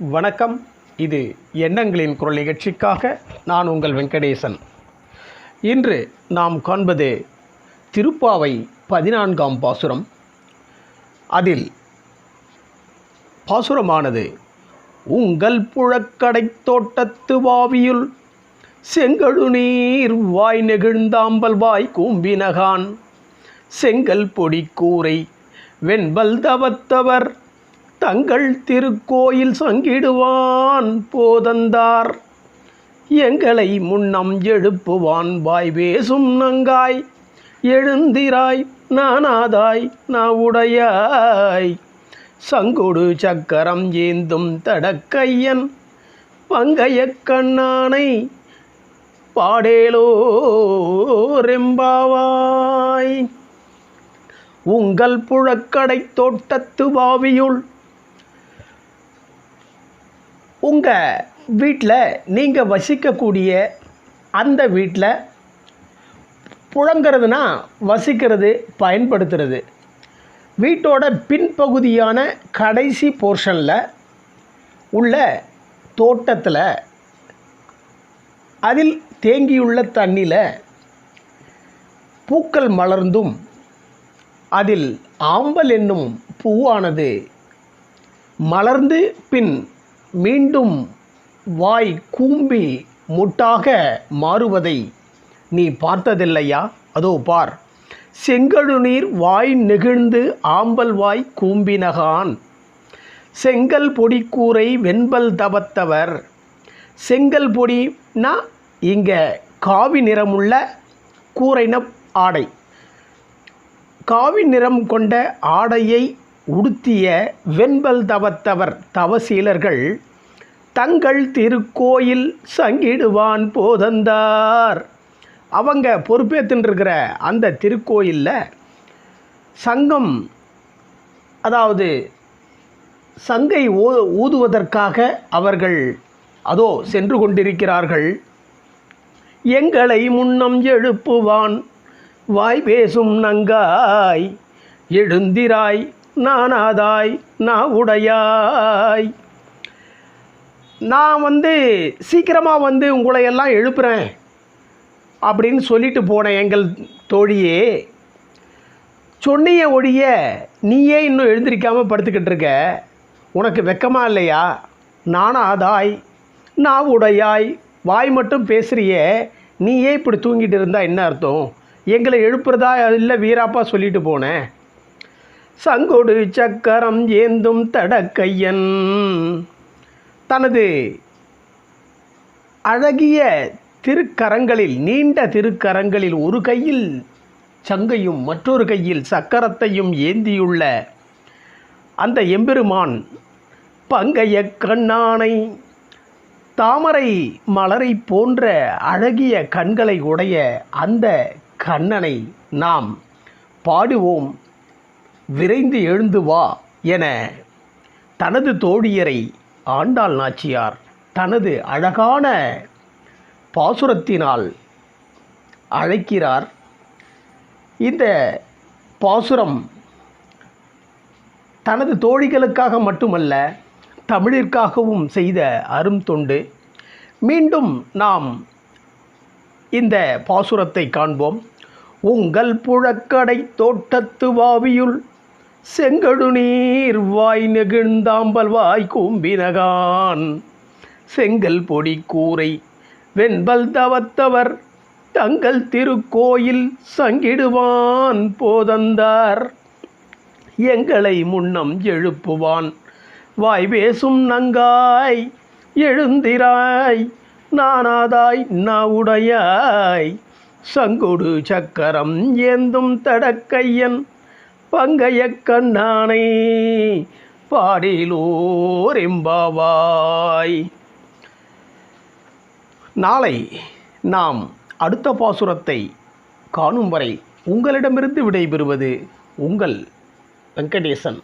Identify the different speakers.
Speaker 1: வணக்கம். இது எண்ணங்களின் குரல் நிகழ்ச்சிக்காக நான் உங்கள் வெங்கடேசன். இன்று நாம் காண்பது திருப்பாவை பதினான்காம் பாசுரம். அதில் பாசுரமானது உங்கள் புழக்கடை தோட்டத்து வாவியுள் செங்கழு நீர் வாய் நெகிழ்ந்தாம்பல் வாய் கூம்பினகான். செங்கல் பொடி கூரை வெண்பல் தவத்தவர் தங்கள் திருக்கோயில் சங்கிடுவான் போதந்தார். எங்களை முன்னம் எழுப்புவான் வாய் பேசும் நங்காய். எழுந்திராய் நானாதாய் நாவுடையாய். சங்கொடு சக்கரம் ஏந்தும் தடக்கையன். பங்கைய கண்ணானை பாடேலோ ரெம்பாவாய் உங்கள் புழக்கடை தோட்டத்து பாவியுள் உங்கள் வீட்டில் நீங்கள் வசிக்கக்கூடிய அந்த வீட்டில் புழங்கிறதுனா வசிக்கிறது பயன்படுத்துறது. வீட்டோட பின்பகுதியான கடைசி போர்ஷனில் உள்ள தோட்டத்தில் அதில் தேங்கியுள்ள தண்ணியில் பூக்கள் மலர்ந்தும் அதில் ஆம்பல் என்னும் பூவானது மலர்ந்து பின் மீண்டும் வாய் கூம்பி முட்டாக மாறுவதை நீ பார்த்ததில்லையா? அதோ பார். செங்கழு நீர் வாய் நெகிழ்ந்து ஆம்பல் வாய் கூம்பினகான். செங்கல் பொடி கூரை வெண்பல் தவத்தவர். செங்கல் பொடினா இங்கே காவி நிறமுள்ள கூரைன ஆடை. காவி நிறம் கொண்ட ஆடையை உடுத்திய வெண்பல் தவத்தவர் தவசீலர்கள் தங்கள் திருக்கோயில் சங்கிடுவான் போதந்தார். அவங்க பொறுப்பேற்றுருக்கிற அந்த திருக்கோயிலில் சங்கம் அதாவது சங்கை ஊ ஊதுவதற்காக அவர்கள் அதோ சென்று கொண்டிருக்கிறார்கள். எங்களை முன்னம் எழுப்புவான் வாய் பேசும் நங்காய் எழுந்திராய் நானாதாய் நான் உடையாய் நான் வந்து சீக்கிரமாக வந்து உங்களை எல்லாம் எழுப்புறேன் அப்படின்னு சொல்லிட்டு போன எங்கள் தோழியே சொன்னிய ஒழிய நீயே இன்னும் எழுந்திருக்காமல் படுத்துக்கிட்டு இருக்க. உனக்கு வெக்கமா இல்லையா? நானாதாய் நான் உடையாய் வாய் மட்டும் பேசுகிறியே நீயே இப்படி தூங்கிட்டு இருந்தா என்ன அர்த்தம்? எங்களை எழுப்புறதா இல்லை வீராப்பா சொல்லிட்டு போனேன் சங்கொடு சக்கரம் ஏந்தும் தடக்கையன். தனது அழகிய திருக்கரங்களில் நீண்ட திருக்கரங்களில் ஒரு கையில் சங்கையும் மற்றொரு கையில் சக்கரத்தையும் ஏந்தியுள்ள அந்த எம்பெருமான் பங்கைய கண்ணானை தாமரை மலரை போன்ற அழகிய கண்களை உடைய அந்த கண்ணனை நாம் பாடுவோம். விரைந்து எழுந்து வா என தனது தோழியரை ஆண்டாள் நாச்சியார் தனது அழகான பாசுரத்தினால் அழைக்கிறார். இந்த பாசுரம் தனது தோழிகளுக்காக மட்டுமல்ல தமிழிற்காகவும் செய்த அரும் தொண்டு. மீண்டும் நாம் இந்த பாசுரத்தை காண்போம். உங்கள் புழக்கடை தோட்டத்து வாவியுள் செங்கடு நீர் வாய் நெகிழ்ந்தாம்பல் வாய் கூம்பினகான். செங்கல் பொடி கூரை வெண்பல் தவத்தவர் தங்கள் திருக்கோயில் சங்கிடுவான் போதந்தார். எங்களை முன்னம் எழுப்புவான். வாய் பேசும் நங்காய் எழுந்திராய். நானாதாய் நாவுடையாய். சங்கொடு சக்கரம் ஏந்தும் தடக்கையன் பங்கைய கண்ணானை பாடிலோர் எம்பாவாய் நாளை நாம் அடுத்த பாசுரத்தை காணும் வரை உங்களிடமிருந்து விடைபெறுவது உங்கள் வெங்கடேசன்.